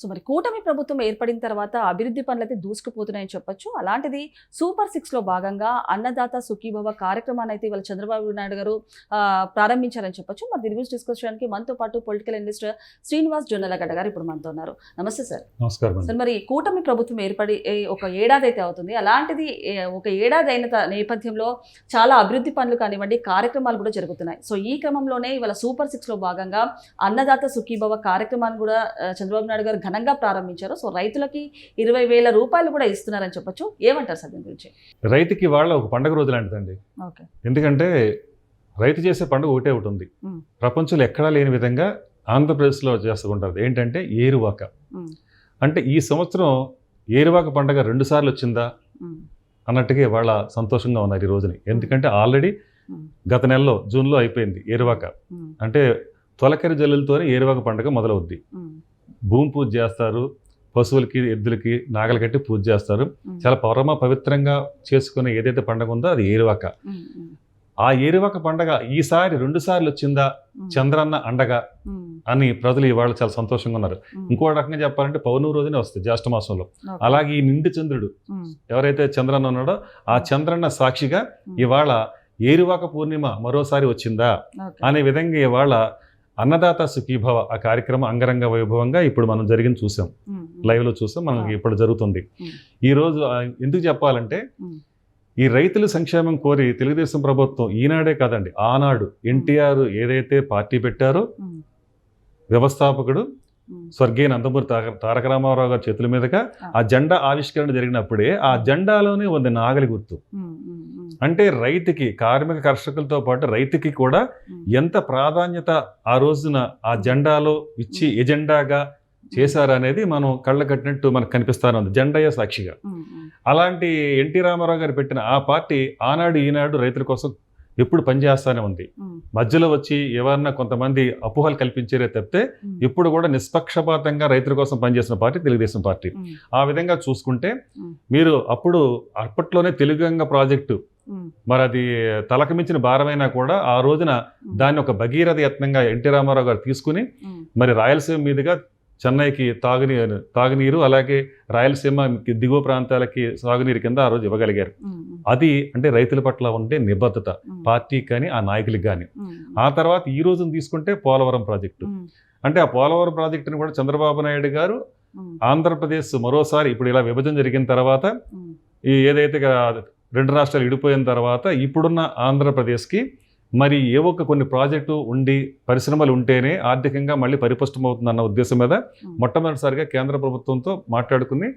So మరి కూటమి ప్రభుత్వం ఏర్పడిన తర్వాత అభివృద్ధి పనులు అయితే దూసుకుపోతున్నాయని చెప్పొచ్చు. అలాంటిది సూపర్ సిక్స్లో భాగంగా అన్నదాత సుఖీభవ కార్యక్రమాన్ని అయితే ఇవాళ చంద్రబాబు నాయుడు గారు ప్రారంభించారని చెప్పొచ్చు. మరి దీని గురించి డిస్కస్ చేయడానికి మనతో పాటు పొలిటికల్ ఇన్వెస్టర్ శ్రీనివాస్ జొన్నలగడ్డ గారు ఇప్పుడు మనతో ఉన్నారు. నమస్తే సార్. నమస్కారం సార్ మరి కూటమి ప్రభుత్వం ఏర్పడి ఒక ఏడాది అయితే అవుతుంది. అలాంటిది ఒక ఏడాది అయిన నేపథ్యంలో చాలా అభివృద్ధి పనులు కానివ్వండి కార్యక్రమాలు కూడా జరుగుతున్నాయి. సో ఈ క్రమంలోనే ఇవాళ సూపర్ సిక్స్లో భాగంగా అన్నదాత సుఖీభవ కార్యక్రమాన్ని కూడా చంద్రబాబు నాయుడు గారు ఘనంగా ప్రారంభించారు. సో రైతులకి ఇరవై వేల రూపాయలు కూడా ఇస్తున్నారని చెప్పొచ్చు. ఏమంటారు సార్ దీని గురించి? రైతుకి వాళ్ళ ఒక పండగ రోజు లాంటిదండి. ఎందుకంటే రైతు చేసే పండుగ ఒకటే ఒకటి ఉంది. ప్రపంచంలో ఎక్కడా లేని విధంగా ఆంధ్రప్రదేశ్లో చేస్తుంటారు. ఏంటంటే ఏరువాక. అంటే ఈ సంవత్సరం ఏరువాక పండగ రెండు సార్లు వచ్చిందా? అన్నట్టుగా వాళ్ళ సంతోషంగా ఉన్నారు ఈ రోజుని. ఎందుకంటే ఆల్రెడీ. గత నెలలో జూన్లో అయిపోయింది ఏరువాక. అంటే తొలకరి జల్లులతోనే ఏరువాక పండుగ మొదలవుద్ది. భూమి పూజ చేస్తారు పశువులకి ఎద్దులకి నాగలు కట్టి పూజ చేస్తారు. చాలా పరమ పవిత్రంగా చేసుకునే ఏదైతే పండుగ ఉందో అది ఏరువాక. ఆ ఏరువాక పండగ ఈసారి రెండు సార్లు వచ్చిందా చంద్రన్న అండగా అని ప్రజలు ఇవాళ చాలా సంతోషంగా ఉన్నారు. ఇంకో రకంగా చెప్పాలంటే పౌర్ణమి రోజునే వస్తుంది జ్యేష్ఠ మాసంలో. అలాగే ఈ నిండు చంద్రుడు ఎవరైతే చంద్రన్న ఉన్నాడో ఆ చంద్రన్న సాక్షిగా ఇవాళ ఏరువాక పూర్ణిమ మరోసారి వచ్చిందా. అనే విధంగా ఇవాళ అన్నదాత సుఖీభవ ఆ కార్యక్రమం అంగరంగ వైభవంగా ఇప్పుడు మనం జరిగింది చూసాం లైవ్లో చూసాం మనకి. ఇప్పుడు జరుగుతుంది ఉమ్. ఈ రోజు ఆ, ఎందుకు చెప్పాలంటే. ఈ రైతుల సంక్షేమం కోరి తెలుగుదేశం ప్రభుత్వం ఈనాడే కాదండి ఆనాడు ఎన్టీఆర్ ఏదైతే పార్టీ పెట్టారో వ్యవస్థాపకుడు స్వర్గీయ నందమూరి తారక రామారావు గారి చేతుల మీదుగా ఆ. జెండా ఆవిష్కరణ జరిగినప్పుడే ఆ జెండాలోనే ఉంది నాగలి గుర్తు. అంటే రైతుకి కార్మిక కర్షకులతో పాటు రైతుకి కూడా ఎంత ప్రాధాన్యత ఆ రోజున ఆ జెండాలో ఇచ్చి ఎజెండాగా చేశారనేది మనం కళ్ళ కట్టినట్టు మనకు కనిపిస్తానే ఉంది జెండయ్య సాక్షిగా. అలాంటి ఎన్టీ రామారావు గారు పెట్టిన ఆ పార్టీ ఆనాడు ఈనాడు రైతుల కోసం ఎప్పుడు పనిచేస్తానే ఉంది. మధ్యలో వచ్చి ఎవరన్నా కొంతమంది అపోహలు కల్పించారే తప్పితే ఉమ్, ఇప్పుడు కూడా నిష్పక్షపాతంగా రైతుల కోసం పనిచేసిన పార్టీ తెలుగుదేశం పార్టీ. ఆ విధంగా చూసుకుంటే. మీరు అప్పుడు అప్పట్లోనే తెలుగంగ ప్రాజెక్టు మరి అది తలకు మించిన భారమైనా కూడా ఆ రోజున దాన్ని ఒక భగీరథ యత్నంగా ఎన్టీ రామారావు గారు తీసుకుని మరి రాయలసీమ మీదుగా చెన్నైకి తాగునీరు తాగునీరు అలాగే రాయలసీమ దిగువ ప్రాంతాలకి సాగునీరు కింద ఆ రోజు ఇవ్వగలిగారు. అది అంటే రైతుల పట్ల ఉండే నిబద్ధత పార్టీకి కానీ ఆ నాయకులకి కానీ. ఆ తర్వాత ఈ రోజున తీసుకుంటే పోలవరం ప్రాజెక్టు. అంటే ఆ పోలవరం ప్రాజెక్టును కూడా చంద్రబాబు నాయుడు గారు ఆంధ్రప్రదేశ్ మరోసారి ఇప్పుడు ఇలా విభజన జరిగిన తర్వాత ఈ ఏదైతే రెండు రాష్ట్రాలు విడిపోయిన తర్వాత ఇప్పుడున్న ఆంధ్రప్రదేశ్కి మరి ఏ ఒక్క కొన్ని ప్రాజెక్టు ఉండి పరిశ్రమలు ఉంటేనే ఆర్థికంగా మళ్ళీ పరిపుష్టమవుతుందన్న ఉద్దేశం మీద మొట్టమొదటిసారిగా కేంద్ర ప్రభుత్వంతో మాట్లాడుకుని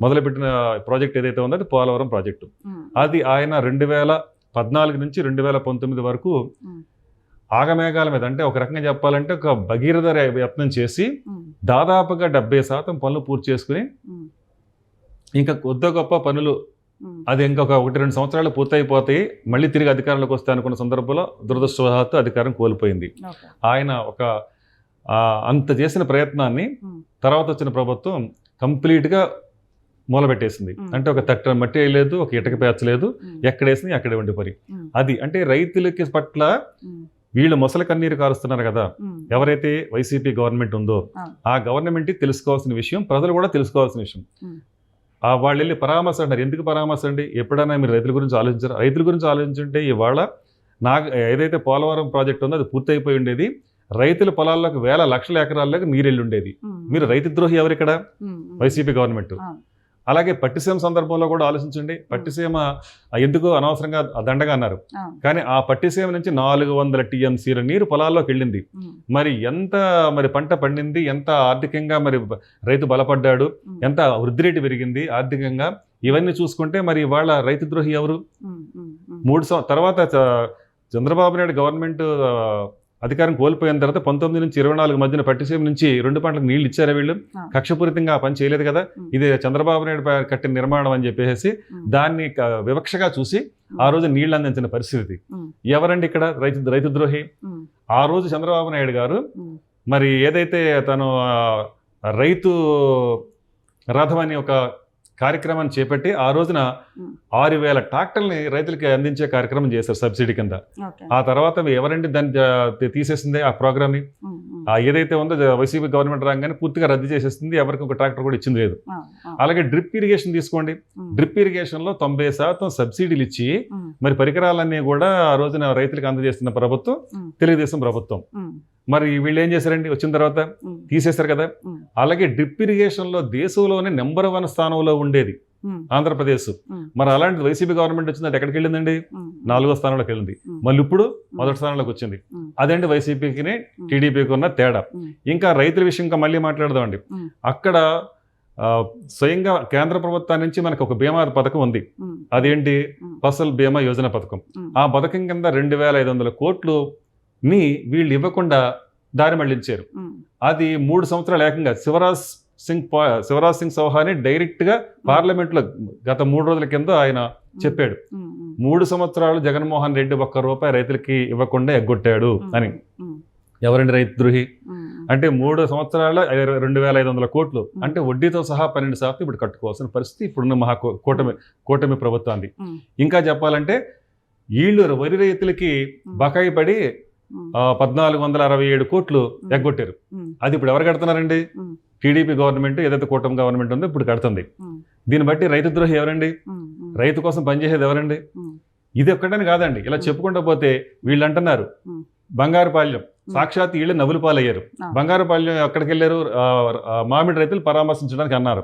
మొదలుపెట్టిన ప్రాజెక్ట్ ఏదైతే ఉందో అది పోలవరం ప్రాజెక్టు. అది ఆయన రెండు వేల పద్నాలుగు నుంచి రెండు వేల పంతొమ్మిది వరకు ఆగమేఘాల మీద అంటే ఒక రకంగా చెప్పాలంటే ఒక భగీరథ యత్నం చేసి దాదాపుగా డెబ్బై శాతం పనులు పూర్తి చేసుకుని ఇంకా కొద్ది గొప్ప పనులు అది ఇంకొక ఒకటి రెండు సంవత్సరాలు పూర్తయిపోతాయి. మళ్ళీ తిరిగి అధికారంలోకి వస్తాయి అనుకున్న సందర్భంలో దురదృష్టవశాత్తు అధికారం కోల్పోయింది. ఆయన ఒక ఆ, అంత చేసిన ప్రయత్నాన్ని తర్వాత వచ్చిన ప్రభుత్వం కంప్లీట్గా మూలబెట్టేసింది. అంటే ఒక తట్ట మట్టి వేయలేదు ఒక ఇటక పేర్చలేదు ఎక్కడేసింది అక్కడే ఉండిపోయి. అది అంటే రైతులకి పట్ల వీళ్ళు మొసలి కన్నీరు కారుస్తున్నారు కదా. ఎవరైతే వైసీపీ గవర్నమెంట్ ఉందో ఆ. గవర్నమెంట్ తెలుసుకోవాల్సిన విషయం ప్రజలు కూడా తెలుసుకోవాల్సిన విషయం. ఆ వాళ్ళు వెళ్ళి పరామర్శ అంటారు ఎందుకు పరామర్శ అండి ఎప్పుడైనా మీరు రైతుల గురించి ఆలోచించారు? రైతుల గురించి ఆలోచించుంటే ఇవాళ నాకు ఏదైతే పోలవరం ప్రాజెక్ట్ ఉందో అది పూర్తయిపోయి ఉండేది. రైతుల పొలాల్లోకి వేల లక్షల ఎకరాల్లోకి నీరు వెళ్ళి ఉండేది మీరు రైతు ద్రోహి ఎవరు ఇక్కడ ఉమ్, ఉమ్, వైసీపీ గవర్నమెంట్. అలాగే పట్టిసీమ సందర్భంలో కూడా ఆలోచించండి. పట్టిసీమ ఎందుకు అనవసరంగా దండగా అన్నారు. కానీ ఆ పట్టిసీమ నుంచి నాలుగు వందల టీఎంసీల నీరు పొలాల్లోకి వెళ్ళింది. మరి ఎంత మరి పంట పండింది? ఎంత ఆర్థికంగా మరి రైతు బలపడ్డాడు? ఎంత వృద్ధి రేటు పెరిగింది ఆర్థికంగా? ఇవన్నీ చూసుకుంటే మరి ఇవాళ రైతు ద్రోహి ఎవరు? మూడు తర్వాత చ- చంద్రబాబు నాయుడు గవర్నమెంట్ అధికారం కోల్పోయిన తర్వాత పంతొమ్మిది నుంచి ఇరవై నాలుగు మధ్యన పట్టిసీమ నుంచి రెండు పంటలకు నీళ్ళు ఇచ్చారా వీళ్ళు. కక్షపూరితంగా ఆ పని చేయలేదు కదా? ఇది చంద్రబాబు నాయుడు కట్టిన నిర్మాణం అని చెప్పేసి దాన్ని వివక్షగా చూసి ఆ రోజు నీళ్ళు అందించిన పరిస్థితి. ఎవరండి ఇక్కడ? రైతు రైతు ద్రోహి? ఆ రోజు చంద్రబాబు నాయుడు గారు మరి ఏదైతే తను రైతు రథం అని ఒక కార్యక్రమాన్ని చేపట్టి ఆ రోజున. ఆరు వేల ట్రాక్టర్ని రైతులకి అందించే కార్యక్రమం చేశారు సబ్సిడీ కింద. ఆ తర్వాత ఎవరండి దాన్ని తీసేసిందే ఆ ప్రోగ్రామ్ని? ఏదైతే ఉందో వైసీపీ గవర్నమెంట్ రాగానే పూర్తిగా రద్దు చేసేస్తుంది ఎవరికి ఒక ట్రాక్టర్ కూడా ఇచ్చింది లేదు. అలాగే డ్రిప్ ఇరిగేషన్ తీసుకోండి. డ్రిప్ ఇరిగేషన్లో తొంభై శాతం సబ్సిడీలు ఇచ్చి మరి పరికరాలన్నీ కూడా ఆ రోజున రైతులకు అందజేస్తున్న ప్రభుత్వం తెలుగుదేశం ప్రభుత్వం. మరి వీళ్ళు ఏం చేశారండి? వచ్చిన తర్వాత తీసేశారు కదా? అలాగే డ్రిప్ ఇరిగేషన్లో దేశంలోనే నెంబర్ వన్ స్థానంలో ఉండేది ఆంధ్రప్రదేశ్. మరి అలాంటి వైసీపీ గవర్నమెంట్ వచ్చిందంటే ఎక్కడికి వెళ్ళిందండి? నాలుగో స్థానంలోకి వెళ్ళింది. మళ్ళీ ఇప్పుడు మొదటి స్థానంలోకి వచ్చింది. అదండి వైసీపీకి టీడీపీకి ఉన్న తేడా. ఇంకా రైతుల విషయం ఇంకా మళ్ళీ మాట్లాడదామండి. అక్కడ స్వయంగా కేంద్ర ప్రభుత్వం నుంచి మనకు ఒక బీమా పథకం ఉంది. అదేంటి. ఫసల్ బీమా యోజన పథకం. ఆ పథకం కింద రెండు వేల ఐదు వందల కోట్లు ని వీళ్ళు ఇవ్వకుండా దారి మళ్ళించారు. అది మూడు సంవత్సరాలు ఏకంగా శివరాజ్ సింగ్ శివరాజ్ సింగ్ చౌహాని డైరెక్ట్గా పార్లమెంట్లో గత మూడు రోజుల కింద ఆయన చెప్పాడు. మూడు సంవత్సరాలు జగన్మోహన్ రెడ్డి ఒక్క రూపాయి రైతులకి ఇవ్వకుండా ఎగ్గొట్టాడు అని. ఎవరండి రైతు ద్రోహి? అంటే మూడు సంవత్సరాల రెండు వేల ఐదు వందల కోట్లు. అంటే వడ్డీతో సహా పన్నెండు శాతం ఇప్పుడు కట్టుకోవాల్సిన పరిస్థితి ఇప్పుడున్న మహా కూటమి కూటమి ప్రభుత్వాన్ని. ఇంకా చెప్పాలంటే వీళ్ళు వరి రైతులకి బకాయి పడి పద్నాలుగు వందల అరవై ఏడు కోట్లు ఎగ్గొట్టారు. అది ఇప్పుడు ఎవరు కడుతున్నారండి. టీడీపీ గవర్నమెంట్ ఏదైతే కూటమి గవర్నమెంట్ ఉందో ఇప్పుడు కడుతుంది. దీన్ని బట్టి రైతు ద్రోహి ఎవరండి? రైతు కోసం పనిచేసేది ఎవరండి? ఇది ఒక్కటని కాదండి. ఇలా చెప్పుకుంటూ పోతే వీళ్ళు అంటున్నారు. బంగారుపాళ్యం సాక్షాత్ వీళ్ళు నవ్వులు పాలయ్యారు. బంగారుపాళ్యం ఎక్కడికి వెళ్ళారు? మామిడి రైతులు పరామర్శించడానికి అన్నారు.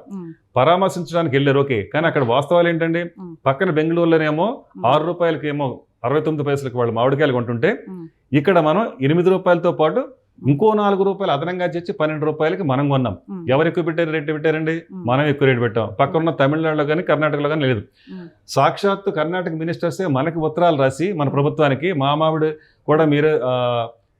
పరామర్శించడానికి వెళ్ళారు ఓకే. కానీ అక్కడ వాస్తవాలు ఏంటండి. పక్కన బెంగళూరులోనేమో. ఆరు రూపాయలకి ఏమో అరవై తొమ్మిది పైసలకి వాళ్ళు మామిడికాయలు కొంటుంటే ఇక్కడ మనం ఎనిమిది రూపాయలతో పాటు ఇంకో నాలుగు రూపాయలు అదనంగా చేసి పన్నెండు రూపాయలకి మనం కొన్నాం. ఎవరు ఎక్కువ పెట్టారు? రేటు పెట్టారండి? మనం ఎక్కువ రేటు పెట్టాం. పక్కన ఉన్న తమిళనాడులో కానీ కర్ణాటకలో కానీ లేదు. సాక్షాత్తు కర్ణాటక మినిస్టర్సే మనకి ఉత్తరాలు రాసి మన ప్రభుత్వానికి మా మామిడి కూడా మీరు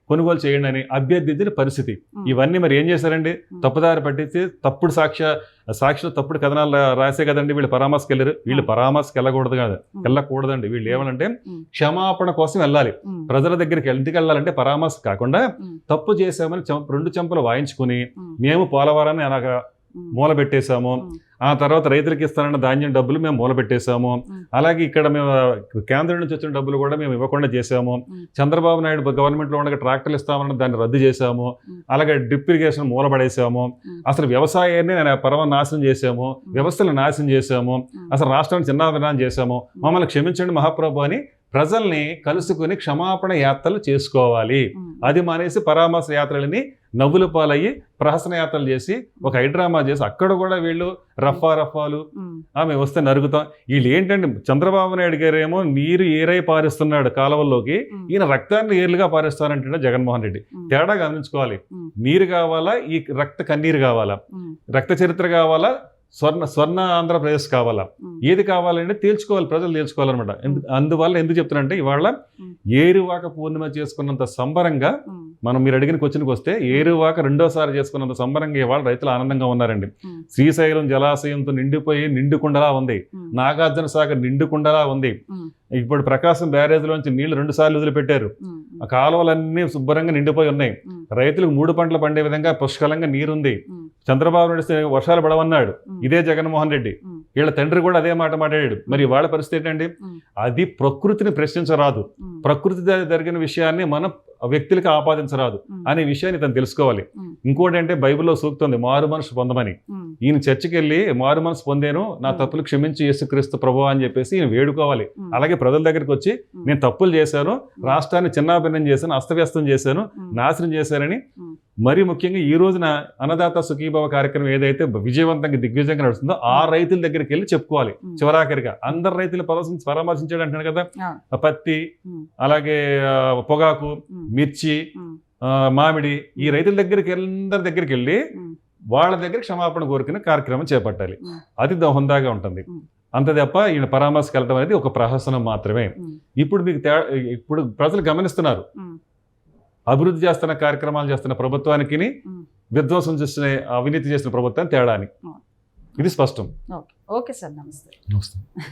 కొనుగోలు చేయండి అని అభ్యర్థించిన పరిస్థితి. ఇవన్నీ మరి ఏం చేశారండి. తప్పుదారి పట్టించి తప్పుడు సాక్ష్య సాక్షులు తప్పుడు కథనాలు రాసే కదండి వీళ్ళు పరామర్శకి వెళ్ళారు వీళ్ళు పరామర్శకి వెళ్ళకూడదు కాదు. వెళ్ళకూడదండి. వీళ్ళు ఏమనంటే. క్షమాపణ కోసం వెళ్ళాలి. ప్రజల దగ్గరికి ఎందుకు వెళ్ళాలంటే పరామర్శ కాకుండా. తప్పు చేశామని చెం- రెండు చెంపలు వాయించుకుని మేము. పోలవరాన్ని అలాగా ఉమ్, మూల పెట్టేశాము ఉమ్. ఆ తర్వాత రైతులకు ఇస్తానన్న ధాన్యం డబ్బులు మేము మూల పెట్టేశాము ఉమ్. అలాగే ఇక్కడ మేము కేంద్రం నుంచి వచ్చిన డబ్బులు కూడా మేము ఇవ్వకుండా చేశాము. చంద్రబాబు నాయుడు గవర్నమెంట్లో ఉండగా ట్రాక్టర్లు ఇస్తామని దాన్ని రద్దు చేశాము. అలాగే డ్రిప్ ఇరిగేషన్ మూలపడేశాము ఉమ్. అసలు వ్యవసాయాన్ని నేను పరమ నాశనం చేశాము వ్యవస్థలు నాశనం చేశాము. అసలు రాష్ట్రాన్ని చిన్నాభిన్నం చేశాము మమ్మల్ని క్షమించండి మహాప్రభు అని ప్రజల్ని కలుసుకుని క్షమాపణ యాత్రలు చేసుకోవాలి. అది మానేసి పరామర్శ యాత్రలని నవ్వులు పాలయ్యి ప్రహసన యాత్రలు చేసి ఒక హైడ్రామా చేసి అక్కడ కూడా వీళ్ళు రఫా రఫాలు ఆమె వస్తే నరుగుతాం. వీళ్ళు ఏంటంటే చంద్రబాబు నాయుడు గారేమో నీరు ఏరై పారిస్తున్నాడు కాలువల్లోకి. ఈయన రక్తాన్ని ఏర్లుగా పారిస్తానంటే జగన్మోహన్ రెడ్డి. తేడా గమనించుకోవాలి. నీరు కావాలా? ఈ రక్త కన్నీరు కావాలా? రక్త చరిత్ర కావాలా? స్వర్ణ స్వర్ణ ఆంధ్రప్రదేశ్ కావాలా? ఏది కావాలంటే తేల్చుకోవాలి ప్రజలు తేల్చుకోవాలన్నమాట అందువల్ల ఎందుకు చెప్తున్నానంటే ఇవాళ. ఏరువాక పూర్ణిమ చేసుకున్నంత సంబరంగా మనం మీరు అడిగిన క్వశ్చన్కి వస్తే ఏరువాక రెండోసారి చేసుకున్నంత సంబరంగా ఇవాళ రైతులు ఆనందంగా ఉన్నారండి. శ్రీశైలం జలాశయంతో నిండిపోయి నిండుకుండలా ఉంది. నాగార్జున సాగర్ నిండుకుండలా ఉంది. ఇప్పుడు ప్రకాశం బ్యారేజ్లోంచి నీళ్ళు రెండు సార్లు వదిలిపెట్టారు. ఆ కాలువలన్నీ శుభ్రంగా నిండిపోయి ఉన్నాయి. రైతులకు మూడు పంటలు పండే విధంగా పుష్కలంగా నీరుంది. చంద్రబాబు నాయుడు వర్షాలు పడవన్నాడు. ఇదే జగన్మోహన్ రెడ్డి. వీళ్ళ తండ్రి కూడా అదే మాట మాట్లాడాడు. మరి వాళ్ళ పరిస్థితి ఏంటండి. అది ప్రకృతిని ప్రశ్నించరాదు. ప్రకృతి జరిగిన విషయాన్ని మనం వ్యక్తులకి ఆపాదించరాదు అనే విషయాన్ని తను తెలుసుకోవాలి. ఇంకోటి అంటే బైబిల్లో సూక్తుంది మారు మనసు పొందమని. ఈయన చర్చికి వెళ్ళి మారు మనసు పొందాను నా. తప్పులు క్షమించి యేసుక్రీస్తు ప్రభు అని చెప్పేసి ఈయన వేడుకోవాలి. అలాగే ప్రజల దగ్గరికి వచ్చి నేను తప్పులు చేశాను రాష్ట్రాన్ని చిన్నాభిన్నం చేశాను అస్తవ్యస్తం చేశాను నాశనం చేశానని. మరి ముఖ్యంగా ఈ రోజున అన్నదాత సుఖీభావ కార్యక్రమం ఏదైతే విజయవంతంగా దిగ్విజయంగా నడుస్తుందో ఆ రైతుల దగ్గరికి వెళ్ళి చెప్పుకోవాలి. చివరాఖరిగా అందరు రైతులు పరామర్శించి పరామర్శించాడు అంటున్నాడు కదా? పత్తి అలాగే పొగాకు మిర్చి మామిడి ఈ రైతుల దగ్గరికి అందరి దగ్గరికి వెళ్ళి వాళ్ళ దగ్గర క్షమాపణ కోరుకునే కార్యక్రమం చేపట్టాలి. అది హుందాగా ఉంటుంది. అంత తప్ప ఈయన పరామర్శకు వెళ్ళడం అనేది ఒక ప్రహసనం మాత్రమే. ఇప్పుడు మీకు ఇప్పుడు ప్రజలు గమనిస్తున్నారు. అభివృద్ధి చేస్తున్న కార్యక్రమాలు చేస్తున్న ప్రభుత్వానికి. విధ్వంసం చేసిన అవినీతి చేసిన ప్రభుత్వాన్ని తేడా అని అవును. ఇది స్పష్టం. ఓకే. Okay sir. నమస్తే. నమస్తే.